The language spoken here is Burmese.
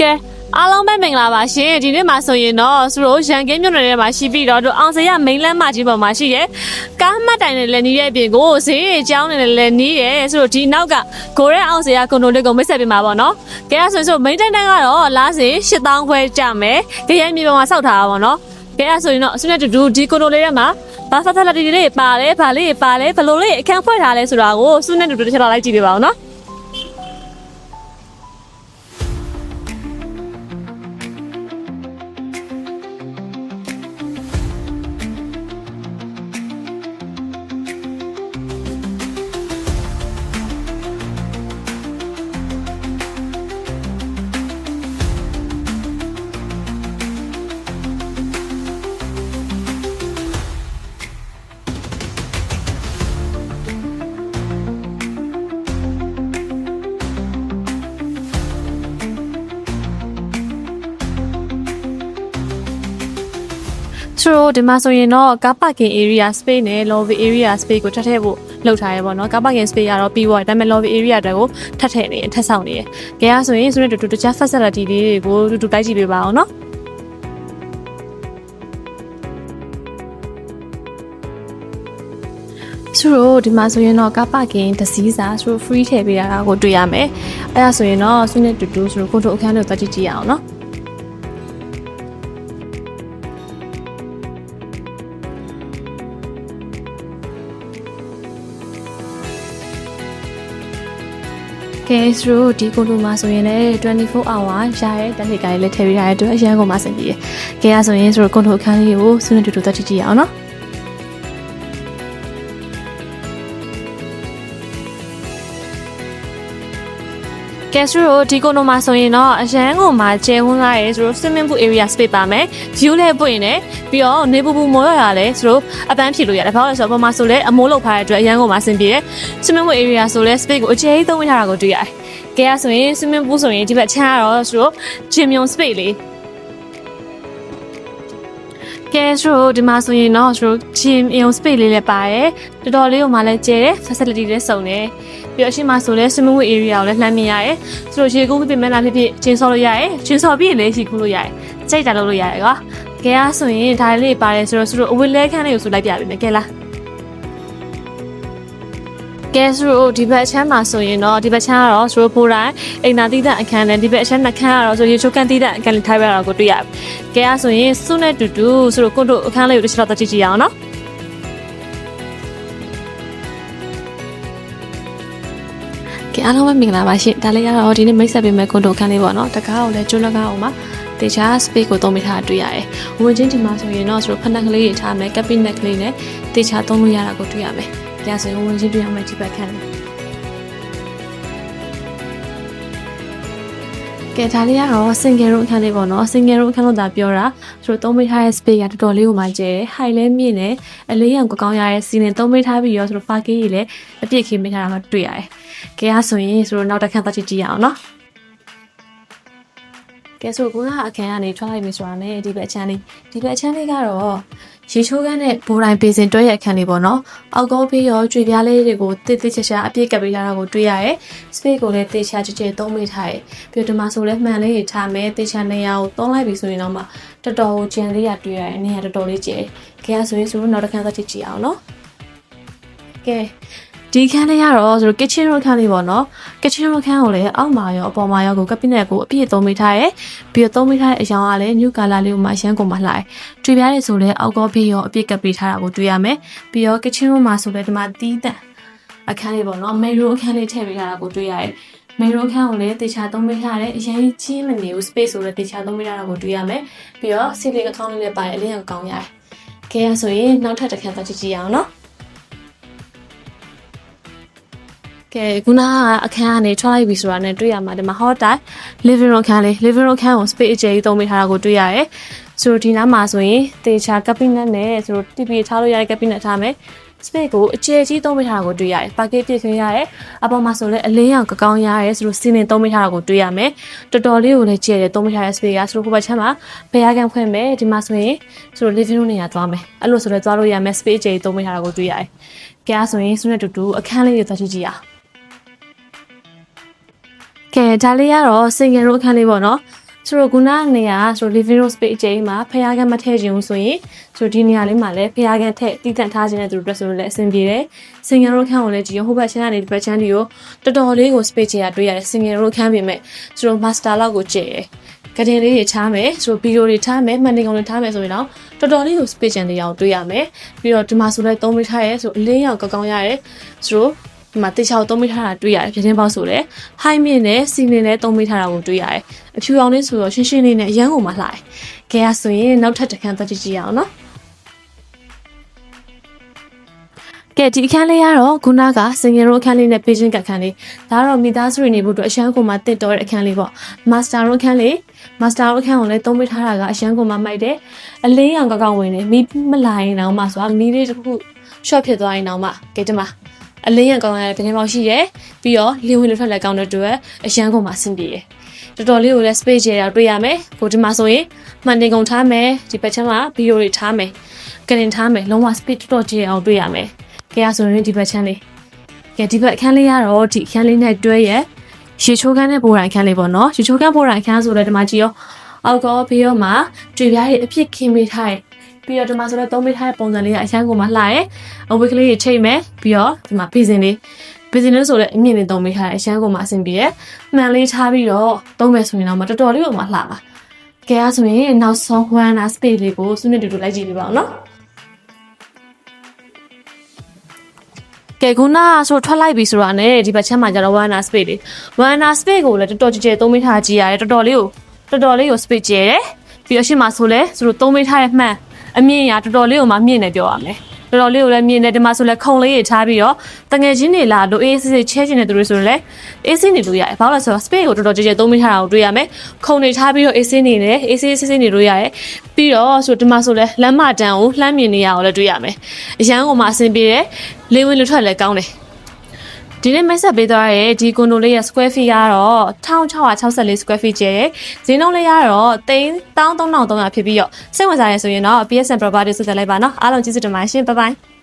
ကဲအားလုံးပဲမင်္ဂလာပါရှင်ဒီနေ့မှာဆိုရင်တော့သူတို့ရန်ကင်းမြို့နယ်ထဲမှာရှိပြီးတော့တို့အောင်စရမိန်လန်းမကြီးပေါ်မှာရှိရဲ့ကားမှတ်တိုင်နဲ့လည်းနီးရဲ့အပြင်ကိုဈေးအကြောင်းနဲ့လည်းနီးရဲ့ဆိုတော့ဒီနောက်ကဂိုရဲအောင်စရကွန်ဒိုလေးကိုမိတ်ဆက်ပေးမှာပေါ့နော်ကဲအဲ့ဆိုရင်ဆိုမိန်တိုင်တိုင်ကတော့လားစင်8000ခွဲကြမယ်ကြရဲမြေပေါ်မှာစောက်ထားတာပေါ့နော်ကဲအဲ့ဆိုရင်တော့အစွနဲ့တူတူဒီကွန်ဒိုလေးထဲမှာဘာဖတ်ဖတ်လေးလေးပါတယ်ဗာလေးပါတယ်ဘလို့လေးအခန်းဖွဲ့ထားလဲဆိုတာကိုစွနဲ့တူတူတစ်ချက်တော့လိုက်ကြည့်ပေးပါဦးနော် သူတို့ဒီမှာဆိုရင်တော့ car parking area space နဲ့ lobby area space ကိုထပ်ထည့်ဖို့လုပ်ထားရပေါ့နော် car parking space ကတော့ပြီးသွားတယ်ဒါပေမဲ့ lobby area တွေကိုထပ်ထည့်နေတယ်ထပ်ဆောင်နေတယ်။ကြရဆိုရင်ဆိုရင်တူတူတခြား facility လေးတွေကိုတူတူတိုက်ကြည့်ပေးပါအောင်နော်။သူတို့ဒီမှာဆိုရင်တော့ car parking တစ်စီးစာသူတို့ free ထည့်ပေးရတာကိုတွေ့ရမယ်။အဲဒါဆိုရင်တော့ဆွနဲ့တူတူသူတို့ကိုတို့အခန်းတွေကိုတွားကြည့်ကြည့်ရအောင်နော်။ ကဲစရိုဒီကိုလိုမှာဆိုရင်လည်း24 hour ရရဲတက်လေကလေးလည်းထည့်ပေးရတဲ့အတွက်အရန်ကုန်မှာဆင်ပြေတယ်။ကဲရဆိုရင်စရိုကွန်ထရိုအခန်းလေးကိုဆွနေတူတူတက်ကြည့်ကြည့်အောင်နော်။ ကဲစရိုဒီကိုလိုမှာဆိုရင်တော့အရန်ကုန်မှာကျဲဝန်းလာရဲစရို swimming pool area space ပါမယ်။ view လည်းပွင့်နေပြီးတော့နေပူပူမောရရလဲစရိုအပန်းဖြေလို့ရတယ်။ဘာလို့လဲဆိုတော့ပေါ်မှာဆိုလဲအမိုးလောက်ထားတဲ့အတွက်အရန်ကုန်မှာဆင်ပြေတယ်။ swimming pool area ဆိုလဲ space ကိုအကျယ်ကြီးသုံးပေးထားတာကိုတွေ့ရတယ်။ကဲရဆိုရင် swimming pool ဆိုရင်ဒီဘက်ချမ်းကတော့ဆိုတော့ gym ယုံ space လေးကဲဆိုဒီမှာဆိုရင်တော့ဆို gym ယုံ space လေးလည်းပါတယ်တော်တော်လေးကိုမှလည်းကျဲတယ် facility လည်းစုံတယ် ပြီးတော့အရှိမဆိုလဲ swimming pool area ကိုလည်းလှမ်းမြင်ရတယ်ဆိုတော့ရေကူးပြမဲ့လားဖြစ်ဖြစ်ချင်းဆော်လို့ရတယ်ချင်းဆော်ပြီးရင်လည်းရေကူးလို့ရတယ်ကြိုက်တာလုပ်လို့ရတယ်ကွာကဲရဆိုရင်ဒါလေးပါတယ်ဆိုတော့ဆိုတော့အဝတ်လဲခန်းလေးကိုဆိုလိုက်ပြပေးမယ်ကဲလားကဲဆိုတော့ဒီဘက်အချမ်းမှာဆိုရင်တော့ဒီဘက်ချမ်းကတော့ဆိုတော့ပိုတိုင်းအိမ်သာတိတဲ့အခန်းနဲ့ဒီဘက်အချမ်းနှခမ်းကတော့ဆိုရေချိုးကန်တိတဲ့အခန်းလေးထားပြတာကိုတွေ့ရတယ်။ကဲအဲ့ဆိုရင်စုနဲ့တူတူဆိုတော့ကိုတို့အခန်းလေးကိုတစ်ချက်တော့တကြည့်ကြည့်ရအောင်နော်။ ကဲအားလုံးပဲမင်္ဂလာပါရှင်။ဒါလေးကတော့ဒီနေ့မိတ်ဆက်ပေးမဲ့ကွန်ဒိုအခန်းလေးပေါ့နော်။တကားကိုလည်းကျွန်းလကားအောင်ပါ။တေချာ space ကိုသုံးပေးထားတာတွေ့ရတယ်။ဝင်ချင်းဒီမှာဆိုရင်တော့ဆိုတော့ဖနက်ကလေးတွေထားမယ် cabinet ကလေးနဲ့တေချာသုံးလို့ရတာကိုတွေ့ရမယ်။ကြဆိုရင်ဝင်ချင်းတွေ့ရမယ်ဒီဘက်ခန်းလေး။ ကဲဒါလေးကတော့ single room အခန်းလေးပေါ့နော် single room အခန်းလို့သာပြောတာဆိုတော့သုံးပေးထားတဲ့ space ကတော်တော်လေးကိုမှကျဲတယ် high လည်းမြင့်တယ်အလေးရောင်ကောင်းရတဲ့ scene သုံးပေးထားပြီးရောဆိုတော့ parking ကြီးလည်းအပြည့်ခင်းပေးထားတာမှတွေ့ရတယ်။ကဲအဲ့ဆိုရင်ဆိုတော့နောက်တစ်ခန်းသွားကြည့်ကြည့်ရအောင်နော်။ကဲဆိုကိုကအခန်းကနေထွက်လိုက်ပြီဆိုတာနဲ့ဒီဘက်အချမ်းလေးဒီဘက်အချမ်းလေးကတော့ ရေချိုးကန်းနဲ့ဘိုးတိုင်းပေးစင်တွဲရဲ့အခန်းလေးပေါ့နော်အောက်ကောပြီးရောကြွေပြားလေးတွေကိုတိတိကျကျအပြည့်ကပ်ပေးထားတာကိုတွေ့ရတယ် space ကိုလည်းတေချာကြကြသုံးပေးထားတယ်ပြီးတော့ဒီမှာဆိုလည်းမှန်လေးတွေထားမယ်တေချာနေရာကိုသုံးလိုက်ပြီဆိုရင်တော့မှတော်တော်ကိုကျန်လေးရတွေ့ရတယ်နေရာတော်တော်လေးကျဲခဲရဆိုရင်ဆိုတော့နောက်တစ်ခန်းသွားကြည့်ကြည့်အောင်နော်ကဲ ဒီခန်းလေးကတော့ဆိုတော့ kitchen room ခန်းလေးပေါ့နော် kitchen room ခန်းကိုလည်းအောက်မှာရောအပေါ်မှာရောကို cabinet ကိုအပြည့်သုံးပေးထားရဲပြီးတော့သုံးပေးထားတဲ့အရောင်ကလည်း new color လေးကိုမှအရန်ကုန်မှလှတယ်တွေ့ပြားနေဆိုလည်းအောက်ကောဖေးရောအပြည့်ကပ်ပေးထားတာကိုတွေ့ရမယ်ပြီးတော့ kitchen room မှာဆိုလည်းဒီမှာတီးတန့်အခန်းလေးပေါ့နော် main room အခန်းလေးထည့်ပေးထားတာကိုတွေ့ရတယ်မေရိုခန်းကိုလည်းတေချာသုံးပေးထားတယ်အရင်ကြီးမနေဘူး space ဆိုလည်းတေချာသုံးပေးထားတာကိုတွေ့ရမယ်ပြီးတော့ ceiling အကောင့်လေးလည်းပါတယ်အလေးရောကောင်းရတယ်ခဲရဆိုရင်နောက်ထပ်တစ်ခန်းသွားကြည့်ကြည့်အောင်နော် ကဲခုနကအခန်းကနေထွက်လိုက်ပြီဆိုတာနဲ့တွေ့ရမှာဒီမှာ hot tub living room ခန်းလေး living room ခန်းကို space အကျယ်ကြီးသုံးပေးထားတာကိုတွေ့ရတယ်ဆိုတော့ဒီနားမှာဆိုရင်တေချာ cabinet နဲ့ဆိုတော့ TV ထားလို့ရတဲ့ cabinet ထားမယ် space ကိုအကျယ်ကြီးသုံးပေးထားတာကိုတွေ့ရတယ်။ packet ပြည့်ခင်းရတယ်။အပေါ်မှာဆိုလည်းအလင်းရောင်ကကောင်းရတယ်ဆိုတော့စီမင်သုံးပေးထားတာကိုတွေ့ရမယ်။တော်တော်လေးကိုလည်းကျယ်တယ်သုံးပေးထားတဲ့ space ကဆိုတော့ဟိုဘက်ချမ်းမှာဘယ်ရကန်ဖွင့်မယ်ဒီမှာဆိုရင်ဆိုတော့ living room နေရာသွားမယ်။အဲ့လိုဆိုလည်းသွားလို့ရမယ် space ကျယ်ကြီးသုံးပေးထားတာကိုတွေ့ရတယ်။ကဲဆိုရင်ဆုနဲ့တူတူအခန်းလေးတွေသွားကြည့်ကြည့်အောင်။ ကဲဒါလေးကတော့ single room အခန်းလေးပေါ့နော်။ဆိုတော့ခုနကနေရာဆိုတော့ living room space အကျိမှာဖျားကန်းမထည့်ခြင်းဘူးဆိုရင်ဆိုတော့ဒီနေရာလေးမှာလည်းဖျားကန်းထည့်တည်တံ့ထားခြင်းနဲ့သူတို့အတွက်ဆိုလို့လည်းအဆင်ပြေတယ်။ single room ခန်းကိုလည်းကြည့်ရဟိုဘက်ချမ်းကနေဒီဘက်ချမ်းဒီကိုတော်တော်လေးကို space ချရတွေ့ရတယ် single room ခန်းပြင်မဲ့ဆိုတော့ master လောက်ကိုကျဲတယ်။ကတင်လေးတွေထားမယ်ဆိုတော့ဗီဒီယိုတွေထားမယ်မှန်နေကောင်တွေထားမယ်ဆိုရင်တော့တော်တော်လေးကို space ချန်လေးအောင်တွေ့ရမယ်ပြီးတော့ဒီမှာဆိုလည်း3မိထားရဲဆိုအလင်းရောင်ကောင်းကောင်းရတယ်ဆိုတော့ ဒီမှာတေချာကို3မိထားတာတွေ့ရတယ်ပြတင်းပေါက်ဆိုလည်း high မြင့်နဲ့စီနေနဲ့3မိထားတာကိုတွေ့ရတယ်အဖြူရောင်လေးဆိုတော့ရှင်းရှင်းလေးနဲ့အရန်ကုန်မှလှတယ်ကဲရဆိုရင်နောက်ထပ်တစ်ခန်းသက်ကြည့်ရအောင်နော်ကဲဒီအခန်းလေးကတော့ခုနကစင်ငယ်ရိုးအခန်းလေးနဲ့ပေးချင်းကအခန်းလေးဒါကတော့မိသားစုတွေနေဖို့အတွက်အရှမ်းကုန်မှာတင့်တော်တဲ့အခန်းလေးပေါ့မာစတာရိုးအခန်းလေးမာစတာရိုးအခန်းကိုလည်းသုံးပေးထားတာကအရှမ်းကုန်မှာမိုက်တယ်အလေးရောင်ကောက်ကောက်ဝင်နေမီးမလာရင်တော့မှဆိုတာမီးလေးတစ်ခု short ဖြစ်သွားရင်တော့မှကဲဒီမှာ အလေးရောင်ကောက်ရတဲ့ပြင်းပေါက်ရှိတယ်ပြီးတော့လင်းဝင်လို့ထွက်လက်ကောင်းတဲ့အတွက်အရှမ်းကုန်မှာဆင်ပြေတယ်တော်တော်လေးကိုလည်း space ရတာတွေ့ရမယ်ကိုဒီမှာဆိုရင်မှန်တင်ကုန်ထားမယ်ဒီဘက်ချမ်းမှာဗီဒီယိုတွေထားမယ်ကရင်ထားမယ်လုံးဝ speed တော်တော်ကြည့်အောင်တွေ့ရမယ်ကဲရဆိုရင်ဒီဘက်ချမ်းလေးကဲဒီဘက်အခန်းလေးကတော့ဒီအခန်းလေးနဲ့တွဲရဲ့ရေချိုးခန်းနဲ့ပိုရိုင်ခန်းလေးပေါ့နော်ရေချိုးခန်းပိုရိုင်ခန်းဆိုတော့ဒီမှာကြည့်ရောအောက်ကောပြီးတော့မှကြွေပြားတွေအဖြစ်ခင်းပေးထားတယ် ပြီးတော့ဒီမှာဆိုတော့သုံးပေးထားတဲ့ပုံစံလေးကအချမ်းကိုမှလှရဲအဝတ်ကလေးတွေချိန်မယ်ပြီးတော့ဒီမှာဖေးစင်လေးဖေးစင်လေးဆိုလည်းအမြင့်လေးသုံးပေးထားတဲ့အချမ်းကိုမှအဆင်ပြေတယ်မှန်လေးထားပြီးတော့သုံးမယ်ဆိုရင်တော့မတော်တော်လေးကိုမှလှပါကဲအဲ့ဆိုရင်နောက်ဆုံး one last space လေးကိုစုနှစ်တူတူလိုက်ကြည့်ပြပါအောင်နော်ကဲခုနကဆိုထွက်လိုက်ပြီဆိုတာနဲ့ဒီဘက်ချမ်းမှာကျတော့ one hour space လေး one hour space ကိုလည်းတော်တော်ကြည်ကြဲသုံးမိထားကြည့်ရတယ်တော်တော်လေးကိုတော်တော်လေးကို space ကျဲတယ်ပြီးတော့ရှင်းမှာဆိုလဲဆိုတော့သုံးမိထားတဲ့မှန် အမြင့်ရာတော်တော်လေးကိုမှမြင့်နေပြောရမယ်တော်တော်လေးကိုလည်းမြင့်နေဒီမှာဆိုလဲခုံလေးတွေထားပြီးတော့တငယ်ချင်းတွေလာလို့အေးစစ်စစ်ချဲချင်တဲ့သူတွေဆိုရင်လည်းအေးစစ်နေလို့ရတယ်ဘာလို့လဲဆိုတော့ space ကိုတော်တော်ကြည်ကြဲသုံးမိထားတာကိုတွေ့ရမယ်ခုံတွေထားပြီးတော့အေးစစ်နေတယ်အေးစစ်စစ်စစ်နေလို့ရတယ်ပြီးတော့ဆိုဒီမှာဆိုလဲလမ်းမတန်းကိုလှမ်းမြင်နေရအောင်လည်းတွေ့ရမယ်အရန်ကိုမှအဆင်ပြေတယ်လေဝင်လို့ထွက်လည်းကောင်းတယ် ဒီနေ့မိတ်ဆက်ပေးသွားတဲ့ဒီကွန်ဒိုလေးရဲ့ square feet ကတော့1664 square feet ကျဲတယ်။ဈေးနှုန်းလေးကတော့3300ဖြစ်ပြီးတော့စိတ်ဝင်စားရဆိုရင်တော့ PSN property ဆက်သွယ်လိုက်ပါနော်။အားလုံးကျေးဇူးတင်ပါတယ်ရှင်။ Bye bye